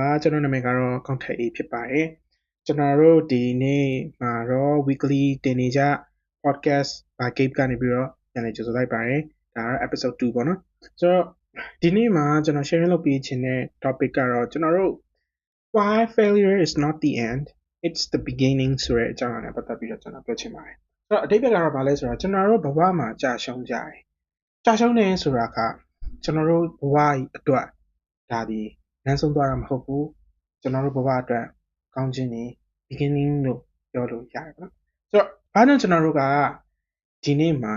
ပါကျွန်တော်နာမည်ကတော့ Contact A ဖြစ်ပါတယ်ကျွန်တော်တို့ဒီနေ့မှာတော့ weekly တင်နေကြ podcast by Cape ကနေပြီးတော့ပြန်လည်ကြိုဆိုလိုက်ပါတယ်ဒါကတော့ episode 2ပေါ့နော်ဆိုတော့ဒီနေ့မှာကျွန်တော် sharing လုပ်ပေးခြင်းတဲ့ topic ကတော့ကျွန်တော်တို့ why failure is not the end it's the beginning ဆိုတဲ့အကြောင်းအရာနဲ့ပတ်သက်ပြီးတော့ကျွန်တော်ပြောချင်ပါတယ်ဆိုတော့အတိတ်ကတော့ဘာလဲဆိုတော့ကျွန်တော်တို့ဘဝမှာကြာရှုံးကြတယ်ကြာရှုံးနေဆိုတာကကျွန်တော်တို့ဘဝကြီးအတွက်ဒါဒီ လမ်းဆုံးသွားတာမဟုတ်ဘူးကျွန်တော်တို့ဘဝအတွက်ကောင်းခြင်းနေ beginning လို့ပြောလို့ရတယ်ပေါ့နော်ဆိုတော့ဘာကြောင့်ကျွန်တော်တို့ကဒီနေ့မှာ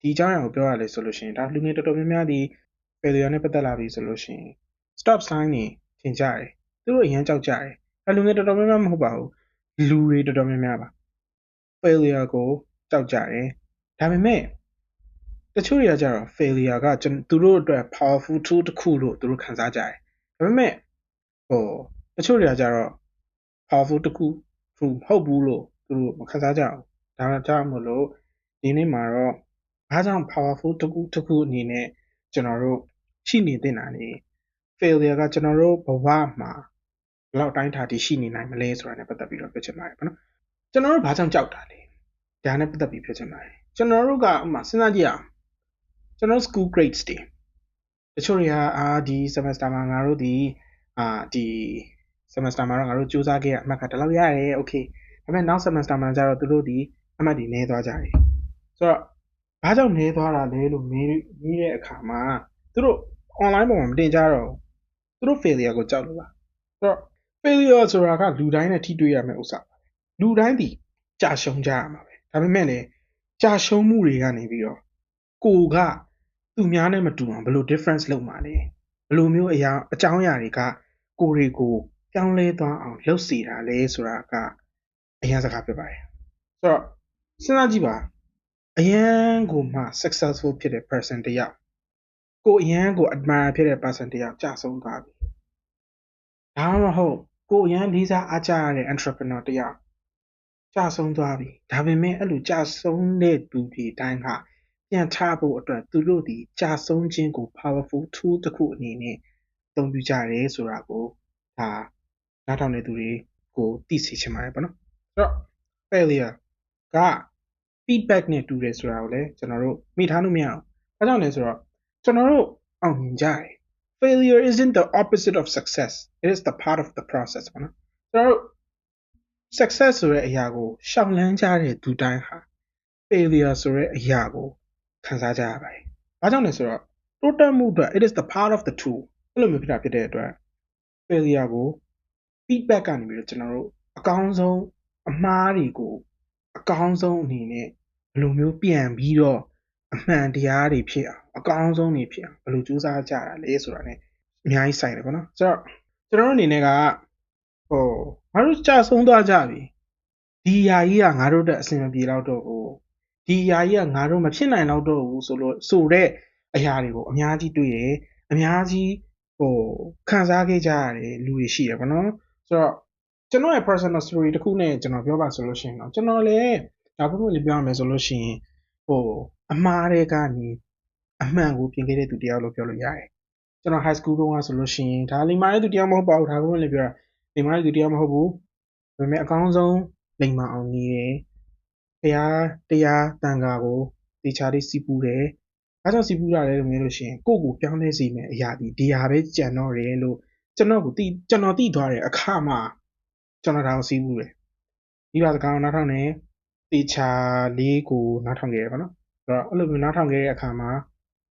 ဒီအကြောင်းအရာကိုပြောရလဲဆိုလို့ရှိရင်ဒါလူငယ်တော်တော်များများဒီ failure နဲ့ပတ်သက်လာပြီဆိုလို့ရှိရင် stop sign နေထင်ကြတယ်သူတို့အရင်ကြောက်ကြတယ်အဲလူငယ်တော်တော်များများမဟုတ်ပါဘူးလူတွေတော်တော်များများပါ failure ကိုကြောက်ကြတယ်ဒါပေမဲ့တချို့တွေကကြတော့ failure ကသူတို့အတွက် powerful tool တစ်ခုလို့သူတို့ခံစားကြတယ် ဒါပေမဲ့ဟိုတချို့တွေကကြတော့ powerful တစ်ခုသူဟုတ်ဘူးလို့သူတို့မခံစားကြဘူးဒါကြောင့်မလို့ဒီနေ့မှာတော့ဘာကြောင့် powerful တစ်ခုတစ်ခုအနေနဲ့ကျွန်တော်တို့ရှိနေတဲ့နာနေ failure ကကျွန်တော်တို့ဘဝမှာဘယ်လောက်တိုင်းထားတည်ရှိနေနိုင်မလဲဆိုတာနဲ့ပတ်သက်ပြီးတော့ပြောချင်ပါတယ်ပေါ့နော်ကျွန်တော်တို့ဘာကြောင့်ကြောက်တာလဲဒါနဲ့ပတ်သက်ပြီးပြောချင်ပါတယ်ကျွန်တော်တို့ကဥမာစဉ်းစားကြည့်အောင်ကျွန်တော် school grades တွေတ ချို့တွေကအာဒီ semester မှာငါတို့ဒီအာဒီ semester မှာတော့ငါတို့စူးစမ်းခဲ့ရအမှတ်ကတလောက်ရတယ် okay ဒါပေမဲ့နောက် semester မှာကျတော့သူတို့ဒီအမှတ်တွေနည်းသွားကြတယ်ဆိုတော့ဘာကြောင့်နည်းသွားတာလဲလို့မေးမေးတဲ့အခါမှာသူတို့ online ပေါ်မှာမတင်ကြတော့သူတို့ failure ကိုကြောက်လို့ပါဆိုတော့ failure ဆိုတာကလူတိုင်းနဲ့ထိတွေ့ရမယ့်ဥစ္စာပါလူတိုင်းဒီကြာရှုံးကြရမှာပဲဒါပေမဲ့လည်းကြာရှုံးမှုတွေကနေပြီးတော့ကိုက သူများနဲ့မတူအောင်ဘယ်လို difference လုပ်မှာလဲဘယ်လိုမျိုးအရာအကြောင်းအရာတွေကကိုတွေကိုပြောင်းလဲသွားအောင်လုပ်စီတာလဲဆိုတာကအရင်စကားဖြစ်ပါတယ်ဆိုတော့စဉ်းစားကြည့်ပါအရန်ကိုမှ successful ဖြစ်တဲ့ person တယောက်ကိုအရန်ကို admire ဖြစ်တဲ့ person တယောက်ကြာဆုံးသွားပြီဒါမှမဟုတ်ကိုအရန်လေးစားအားကြရတဲ့ entrepreneur တယောက်ကြာဆုံးသွားပြီဒါပေမဲ့အဲ့လိုကြာဆုံးတဲ့သူတွေတိုင်းက ပြန်ချဖို့အတွက်သူတို့ဒီကြာဆုံးခြင်းကို powerful tool တစ်ခုအနေနဲ့အသုံးပြုကြတယ်ဆိုတာကိုဒါနားထောင်နေသူတွေကိုသိစေချင်ပါတယ်ပေါ့နော်အဲ့တော့ failure က feedback နဲ့တူတယ်ဆိုတာကိုလည်းကျွန်တော်တို့မိထားလို့မရအောင်အဲကြောင့်လဲဆိုတော့ကျွန်တော်တို့အောင်မြင်ကြတယ် failure isn't the opposite of success it is the part of the process ပေါ့နော်ကျွန်တော်တို့ success ဆိုတဲ့အရာကိုရှောင်လန်းကြတဲ့သူတိုင်းဟာ failure ဆိုတဲ့အရာကို ခံစားကြရပါတယ်။ဘာကြောင့်လဲဆိုတော့တိုးတက်မှုအတွက် it is the part of the tool အဲ့လိုမျိုးဖြစ်တာဖြစ်တဲ့အတွက် failure ကို feedback ကနေပြီးတော့ကျွန်တော်တို့အကောင်းဆုံးအမှားတွေကိုအကောင်းဆုံးအနေနဲ့ဘယ်လိုမျိုးပြန်ပြီးတော့အမှန်တရားတွေဖြစ်အောင်အကောင်းဆုံးတွေဖြစ်အောင်ဘယ်လိုကြိုးစားကြတာလဲဆိုတာ ਨੇ အများကြီးဆိုင်တယ်ပေါ့နော်ဆိုတော့ကျွန်တော်တို့အနေနဲ့ကဟိုငါတို့ကြာဆုံးသွားကြပြီဒီຢာကြီးကငါတို့တက်အဆင်မပြေတော့တော့ဘူး ဒီຢာကြီးကငါတို့မဖြစ်နိုင်တော့တော့ဘူးဆိုလို့ဆိုတဲ့အရာတွေကိုအများကြီးတွေ့တယ်အများကြီးဟိုခံစားခဲ့ကြရတယ်လူတွေရှိတယ်ဗောနော်ဆိုတော့ကျွန်တော်ရဲ့ personal story တခုနဲ့ကျွန်တော်ပြောပါဆိုလို့ရှိရင်တော့ကျွန်တော်လည်းဒါပုံမှန်လေးပြောရမယ်ဆိုလို့ရှိရင်ဟိုအမှားတွေကနေအမှန်ကိုပြင်ခဲ့တဲ့သူတယောက်လို့ပြောလို့ရတယ်ကျွန်တော် high school တုန်းကဆိုလို့ရှိရင်ဒါလိမ္မာတဲ့သူတယောက်မဟုတ်ပါဘူးဒါပုံမှန်လေးပြောတာလိမ္မာတဲ့သူတယောက်မဟုတ်ဘူးဒါပေမဲ့အကောင်းဆုံးလိမ္မာအောင်နေတယ် ဘုရားတရားတန်ခါကိုတေချာလေးစီးပူးတယ်။ဘာကြောင့်စီးပူးတာလဲလို့မေးလို့ရှိရင်ကိုယ့်ကိုပြောင်းလဲစေမယ့်အရာဒီဒီဟာပဲကြံတော့တယ်လို့ကျွန်တော်ကိုသိကျွန်တော်သိသွားတဲ့အခါမှာကျွန်တော်ဒါကိုစီးပူးတယ်။ဒီပါစကားကိုနားထောင်နေတေချာလေးကိုနားထောင်ခဲ့ရပါတော့။ဆိုတော့အဲ့လိုမျိုးနားထောင်ခဲ့တဲ့အခါမှာ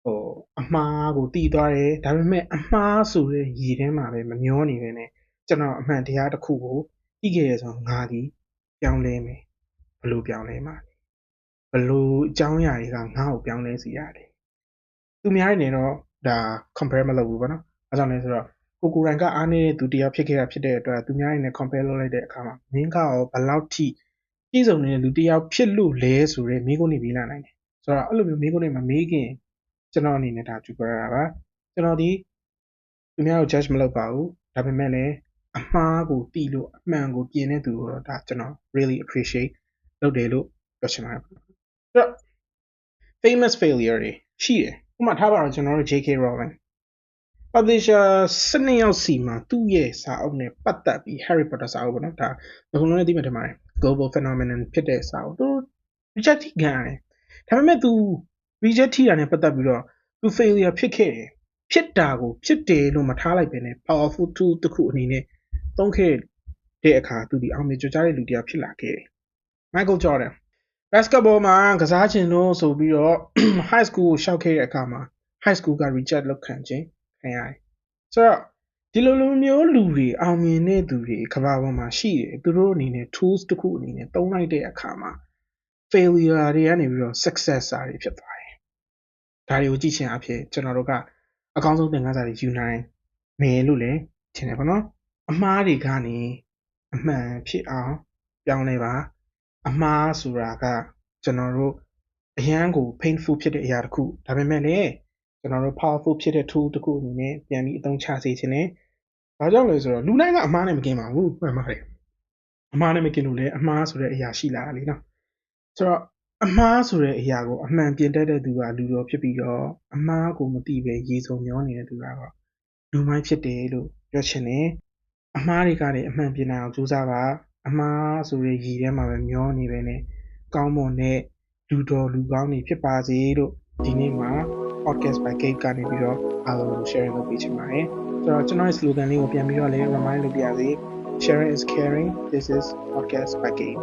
ဟိုအမှားကိုတည်သွားတယ်ဒါပေမဲ့အမှားဆိုတဲ့ရည်ထဲမှာပဲမမျောနေပဲနဲ့ကျွန်တော်အမှန်တရားတစ်ခုကိုသိခဲ့ရဆိုတော့ငါဒီပြောင်းလဲမယ် ဘလို့ပြောင်းလဲမှာဘလို့အကြောင်းအရာတွေကငါ့ကိုပြောင်းလဲစေရတယ်သူများနေတော့ဒါ compare မလုပ်ဘူးပေါ့နော်အဲကြောင့်လဲဆိုတော့ကိုကိုရိုင်ကအားနေတဲ့သူတရားဖြစ်ခဲ့တာဖြစ်တဲ့အတွက်သူများနေ compare လုပ်လိုက်တဲ့အခါမှာမင်းကရောဘလောက်ထိပြည်စုံနေတဲ့လူတယောက်ဖြစ်လို့လဲဆိုရဲမိကုန်းနေပြီးလာနိုင်တယ်ဆိုတော့အဲ့လိုမျိုးမိကုန်းနေမှာမေးခင်ကျွန်တော်အနေနဲ့ဒါကြည့်ပြရတာပါကျွန်တော်ဒီသူများကို judge မလုပ်ပါဘူးဒါပေမဲ့လည်းအမှားကိုတီးလို့အမှန်ကိုပြင်တဲ့သူကိုတော့ဒါကျွန်တော် really appreciate လုပ်တယ်လို့ပြောချင်ပါတယ်အဲ့တော့ famous failure တွေရှိတယ်ဥပမာထားပါတော့ကျွန်တော်တို့ JK Rowling publisher 12ယောက်စီမှာသူ့ရဲ့စာအုပ်နဲ့ပတ်သက်ပြီး Harry Potter စာအုပ်ပေါ့နော်ဒါဘယ်လိုလဲသိမှတ်တယ်မှာ global phenomenon ဖြစ်တဲ့စာအုပ်သူ reject ထိခံရတယ်ဒါပေမဲ့ तू reject ထိတာနဲ့ပတ်သက်ပြီးတော့ तू failure ဖြစ်ခဲ့တယ်ဖြစ်တာကိုဖြစ်တယ်လို့မထားလိုက်ပဲနဲ့ powerful tool တစ်ခုအနေနဲ့သုံးခဲ့တဲ့အခါ तू ဒီအောင်မြင်ကြွတဲ့လူတစ်ယော က်ဖြစ်လာခဲ့တယ် Michael Jordan basketball မှာကစားချင်လို့ဆိုပြီးတော့ high school ကိုရှောက်ခဲ့တဲ့အခါမှာ high school က reject လုပ်ခံခြင်းခံရတယ်ဆိုတော့ဒီလိုလိုမျိုးလူတွေအောင်မြင်တဲ့သူတွေကမ္ဘာပေါ်မှာရှိတယ်သူတို့အနေနဲ့ tools တစ်ခုအနေနဲ့သုံးလိုက်တဲ့အခါမှာ failure တွေကနေပြီးတော့ success တွေဖြစ်သွားတယ်ဒါတွေကိုကြည့်ချင်အဖြစ်ကျွန်တော်တို့ကအကောင်းဆုံးသင်ခန်းစာတွေယူနိုင်မယ်လို့လည်းထင်တယ်ပေါ့နော်အမှားတွေကနေအမှန်ဖြစ်အောင်ပြောင်းလဲပါ အမှားဆိုတာကကျွန်တော်တို့အရန်ကို painful ဖြစ်တဲ့အရာတစ်ခုဒါပေမဲ့လည်းကျွန်တော်တို့ powerful ဖြစ်တဲ့ tool တစ်ခုအနေနဲ့ပြန်ပြီးအသုံးချစေခြင်းနဲ့ဘာကြောင့်လဲဆိုတော့လူတိုင်းကအမှားနဲ့မကင်းပါဘူးမှန်ပါတယ်အမှားနဲ့မကင်းလို့လည်းအမှားဆိုတဲ့အရာရှိလာတာလေနော်ဆိုတော့အမှားဆိုတဲ့အရာကိုအမှန်ပြင်တတ်တဲ့သူကလူတော်ဖြစ်ပြီးတော့အမှားကိုမသိပဲရေစုံမျောနေတဲ့သူကတော့လူမိုင်းဖြစ်တယ်လို့ပြောချင်တယ်အမှားတွေကနေအမှန်ပြင်နိုင်အောင်ကြိုးစားပါ အမှားဆိုတဲ့ရည်ထဲမှာပဲမျောနေပဲနဲ့ကောင်းမွန်တဲ့လူတော်လူကောင်းတွေဖြစ်ပါစေလို့ဒီနေ့မှာ podcast by Gabe ကနေပြီးတော့အားလုံးကို share လုပ်ပေးချင်ပါတယ်ဆိုတော့ကျွန်တော်ရဲ့ slogan လေးကိုပြန်ပြီးတော့လည်း remind လုပ်ပြရစီ sharing is caring this is podcast by Gabe